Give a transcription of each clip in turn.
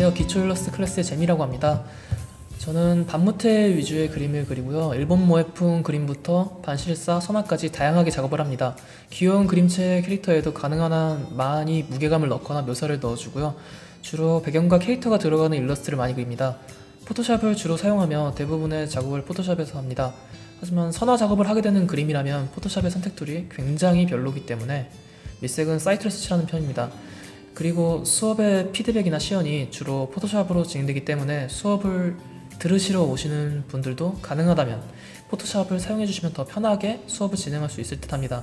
안녕하세요. 기초 일러스트 클래스의 재미라고 합니다. 저는 반무태 위주의 그림을 그리고요. 일본 모해풍 그림부터 반실사, 소나까지 다양하게 작업을 합니다. 귀여운 그림체 캐릭터에도 가능한 한 많이 무게감을 넣거나 묘사를 넣어주고요. 주로 배경과 캐릭터가 들어가는 일러스트를 많이 그립니다. 포토샵을 주로 사용하며 대부분의 작업을 포토샵에서 합니다. 하지만 선화 작업을 하게 되는 그림이라면 포토샵의 선택툴이 굉장히 별로기 때문에 밑색은 사이트에서 칠하는 편입니다. 그리고 수업의 피드백이나 시연이 주로 포토샵으로 진행되기 때문에 수업을 들으시러 오시는 분들도 가능하다면 포토샵을 사용해 주시면 더 편하게 수업을 진행할 수 있을 듯 합니다.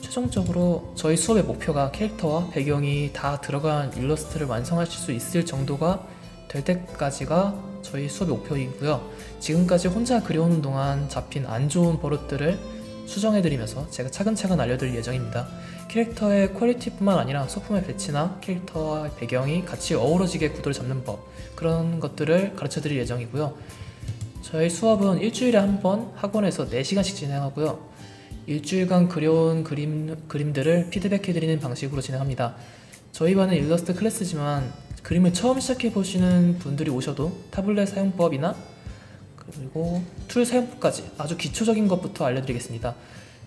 최종적으로 저희 수업의 목표가 캐릭터와 배경이 다 들어간 일러스트를 완성하실 수 있을 정도가 될 때까지가 저희 수업의 목표이고요. 지금까지 혼자 그려오는 동안 잡힌 안 좋은 버릇들을 수정해드리면서 제가 차근차근 알려드릴 예정입니다. 캐릭터의 퀄리티뿐만 아니라 소품의 배치나 캐릭터와 배경이 같이 어우러지게 구도를 잡는 법 그런 것들을 가르쳐 드릴 예정이고요. 저희 수업은 일주일에 한 번 학원에서 4시간씩 진행하고요. 일주일간 그려온 그림, 그림들을 피드백해드리는 방식으로 진행합니다. 저희 반은 일러스트 클래스지만 그림을 처음 시작해 보시는 분들이 오셔도 타블렛 사용법이나 그리고 툴 사용법까지 아주 기초적인 것부터 알려드리겠습니다.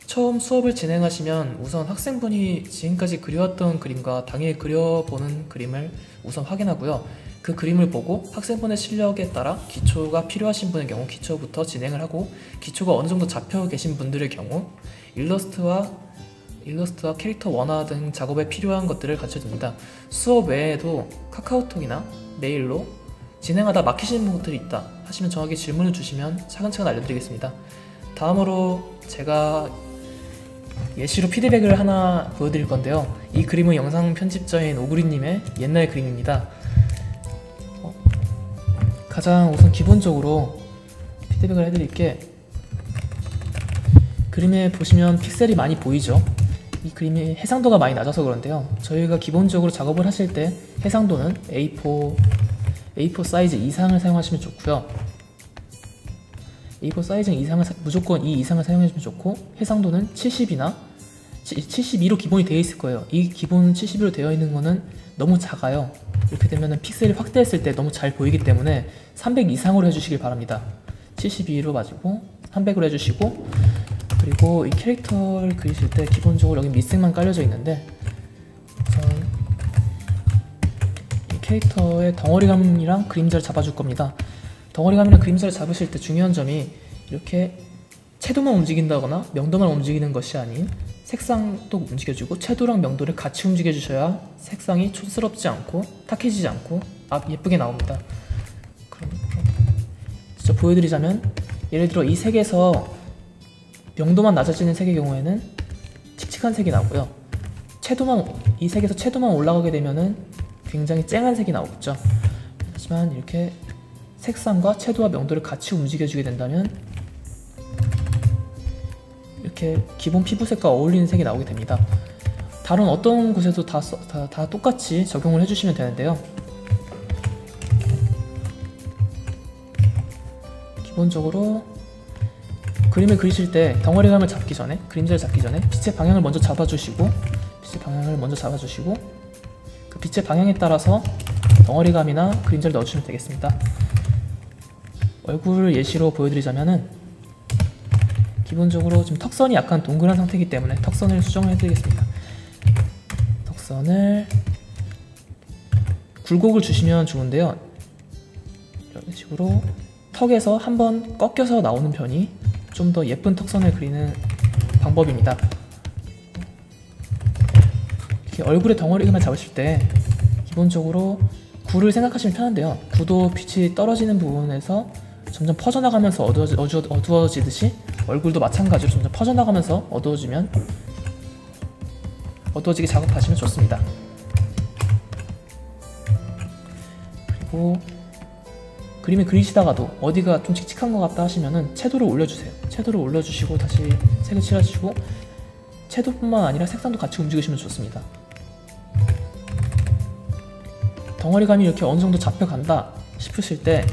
처음 수업을 진행하시면 우선 학생분이 지금까지 그려왔던 그림과 당일 그려보는 그림을 우선 확인하고요. 그 그림을 보고 학생분의 실력에 따라 기초가 필요하신 분의 경우 기초부터 진행을 하고 기초가 어느 정도 잡혀 계신 분들의 경우 일러스트와 일러스트와 캐릭터 원화 등 작업에 필요한 것들을 가르쳐줍니다. 수업 외에도 카카오톡이나 메일로 진행하다 막히시는 것들이 있다 하시면 정확히 질문을 주시면 차근차근 알려드리겠습니다. 다음으로 제가 예시로 피드백을 하나 보여드릴 건데요. 이 그림은 영상 편집자인 오구리님의 옛날 그림입니다. 어, 가장 우선 기본적으로 피드백을 해드릴 게 그림에 보시면 픽셀이 많이 보이죠? 이 그림이 해상도가 많이 낮아서 그런데요. 저희가 기본적으로 작업을 하실 때 해상도는 A4, A4 사이즈 이상을 사용하시면 좋고요. A4 사이즈 이상을 무조건 이 이상을 사용해주면 좋고 해상도는 70이나 72로 기본이 되어 있을 거예요. 이 기본 72로 되어 있는 거는 너무 작아요. 이렇게 되면 픽셀이 확대했을 때 너무 잘 보이기 때문에 300 이상으로 해주시길 바랍니다. 72로 가지고 300으로 해주시고 그리고 이 캐릭터를 그리실 때 기본적으로 여기 밑색만 깔려져 있는데 이 캐릭터의 덩어리감이랑 그림자를 잡아줄 겁니다. 덩어리감이랑 그림자를 잡으실 때 중요한 점이 이렇게 채도만 움직인다거나 명도만 움직이는 것이 아닌 색상도 움직여주고 채도랑 명도를 같이 움직여주셔야 색상이 촌스럽지 않고 탁해지지 않고 아, 예쁘게 나옵니다. 그럼 진짜 보여드리자면 예를 들어 이 색에서 명도만 낮아지는 색의 경우에는 칙칙한 색이 나오고요. 채도만 이 색에서 채도만 올라가게 되면은 굉장히 쨍한 색이 나오겠죠. 하지만 이렇게 색상과 채도와 명도를 같이 움직여주게 된다면 이렇게 기본 피부색과 어울리는 색이 나오게 됩니다. 다른 어떤 곳에도 다, 다, 다 똑같이 적용을 해주시면 되는데요. 기본적으로 그림을 그리실 때 덩어리감을 잡기 전에 그림자를 잡기 전에 빛의 방향을 먼저 잡아주시고 빛의 방향을 먼저 잡아주시고 그 빛의 방향에 따라서 덩어리감이나 그림자를 넣어주시면 되겠습니다. 얼굴을 예시로 보여드리자면은 기본적으로 지금 턱선이 약간 동그란 상태이기 때문에 턱선을 수정을 해드리겠습니다. 턱선을 굴곡을 주시면 좋은데요. 이런 식으로 턱에서 한번 꺾여서 나오는 편이 좀 더 예쁜 턱선을 그리는 방법입니다. 이렇게 얼굴의 덩어리만 잡으실 때 기본적으로 구를 생각하시면 편한데요. 구도 빛이 떨어지는 부분에서 점점 퍼져나가면서 어두워지, 어두워지듯이 얼굴도 마찬가지로 점점 퍼져나가면서 어두워지면 어두워지게 작업하시면 좋습니다. 그리고 그림을 그리시다가도 어디가 좀 칙칙한 것 같다 하시면은 채도를 올려주세요. 채도를 올려주시고 다시 색을 칠해주시고 채도뿐만 아니라 색상도 같이 움직이시면 좋습니다. 덩어리감이 이렇게 어느 정도 잡혀간다 싶으실 때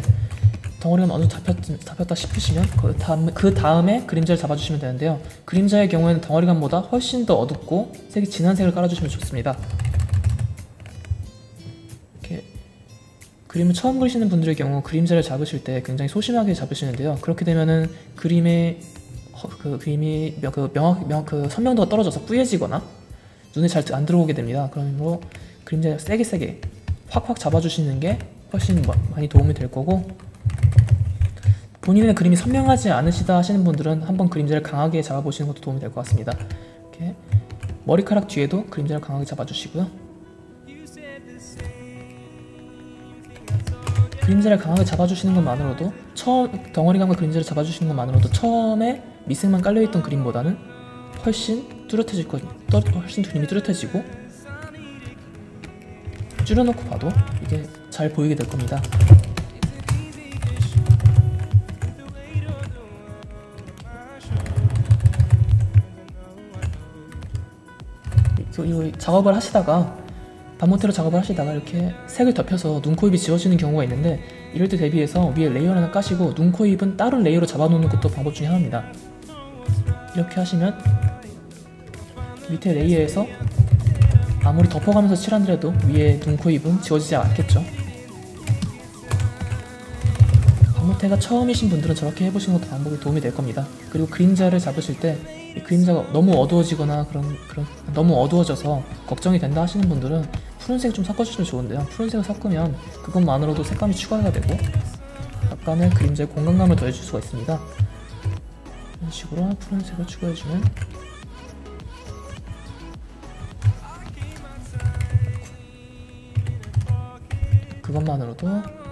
덩어리가 어느 정도 잡혔, 잡혔다 싶으시면 그, 다음, 그 다음에 그림자를 잡아주시면 되는데요. 그림자의 경우에는 덩어리감보다 훨씬 더 어둡고 색이 진한 색을 깔아주시면 좋습니다. 이렇게 그림을 처음 그리시는 분들의 경우 그림자를 잡으실 때 굉장히 소심하게 잡으시는데요. 그렇게 되면은 그림의 허- 그 그림이 명, 그 명확 명, 그 선명도가 떨어져서 뿌얘지거나 눈에 잘 안 들어오게 됩니다. 그러므로 그림자 세게 세게 확확 잡아주시는 게 훨씬 마- 많이 도움이 될 거고 본인의 그림이 선명하지 않으시다 하시는 분들은 한번 그림자를 강하게 잡아보시는 것도 도움이 될 것 같습니다. 이렇게 머리카락 뒤에도 그림자를 강하게 잡아주시고요. 그림자를 강하게 잡아주시는 것만으로도 처음 덩어리감과 그림자를 잡아주시는 것만으로도 처음에 미생만 깔려있던 그림보다는 훨씬 뚜렷해질 거 떠- 훨씬 그림이 뚜렷해지고 줄여놓고 봐도 이게 잘 보이게 될 겁니다. 이, 이 작업을 하시다가 반모테로 작업을 하시다가 이렇게 색을 덮여서 눈, 코, 입이 지워지는 경우가 있는데 이럴 때 대비해서 위에 레이어 하나 까시고 눈, 코, 입은 다른 레이어로 잡아놓는 것도 방법 중에 하나입니다. 이렇게 하시면 밑에 레이어에서 아무리 덮어가면서 칠한더라도 위에 눈, 코, 입은 지워지지 않겠죠. 반모테가 처음이신 분들은 저렇게 해보시는 것도 방법이 도움이 될 겁니다. 그리고 그림자를 잡으실 때이 그림자가 너무 어두워지거나 그런 그런 너무 어두워져서 걱정이 된다 하시는 분들은 푸른색 좀 섞어주시면 좋은데요. 푸른색을 섞으면 그것만으로도 색감이 추가가 되고 약간의 그림자의 공간감을 더해줄 수가 있습니다. 이런 식으로 푸른색을 추가해주면 그것만으로도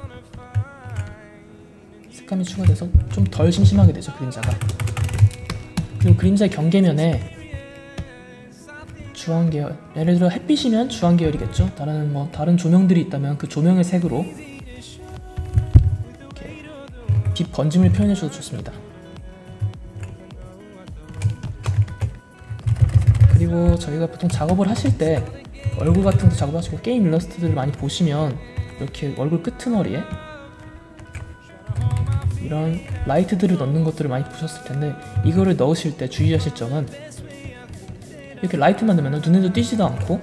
색감이 추가돼서 좀 덜 심심하게 되죠 그림자가. 그리고 그림자의 경계면에 주황 계열 예를 들어 햇빛이면 주황 계열이겠죠? 다른 뭐 다른 조명들이 있다면 그 조명의 색으로 이렇게 빛 번짐을 표현해 줘도 좋습니다. 그리고 저희가 보통 작업을 하실 때 얼굴 같은 거 작업하시고 게임 일러스트들을 많이 보시면 이렇게 얼굴 끄트머리에 이런 라이트들을 넣는 것들을 많이 보셨을 텐데 이거를 넣으실 때 주의하실 점은 이렇게 라이트만 넣으면 눈에도 띄지도 않고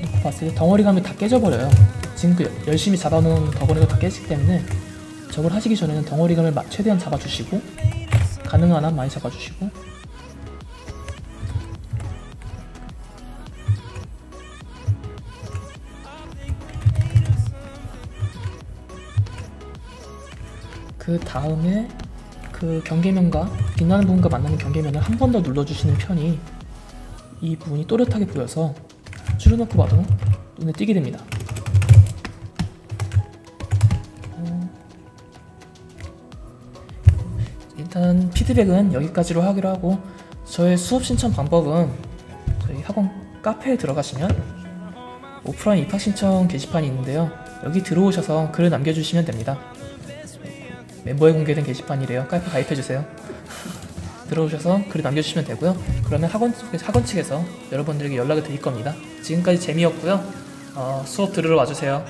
이렇게 봤을 때 덩어리감이 다 깨져버려요. 지금 그 열심히 잡아놓은 덩어리가 다 깨지기 때문에 저걸 하시기 전에는 덩어리감을 마- 최대한 잡아주시고 가능한 한 많이 잡아주시고 그 다음에 그 경계면과 빛나는 부분과 만나는 경계면을 한 번 더 눌러주시는 편이 이 부분이 또렷하게 보여서 줄여놓고 봐도 눈에 띄게 됩니다. 어, 일단 피드백은 여기까지로 하기로 하고 저의 수업 신청 방법은 저희 학원 카페에 들어가시면 오프라인 입학 신청 게시판이 있는데요. 여기 들어오셔서 글을 남겨주시면 됩니다. 멤버에 공개된 게시판이래요. 카이프 가입해주세요. 들어오셔서 글을 남겨주시면 되고요. 그러면 학원, 쪽- 학원 측에서 여러분들에게 연락을 드릴 겁니다. 지금까지 재미였고요. 어, 수업 들으러 와주세요.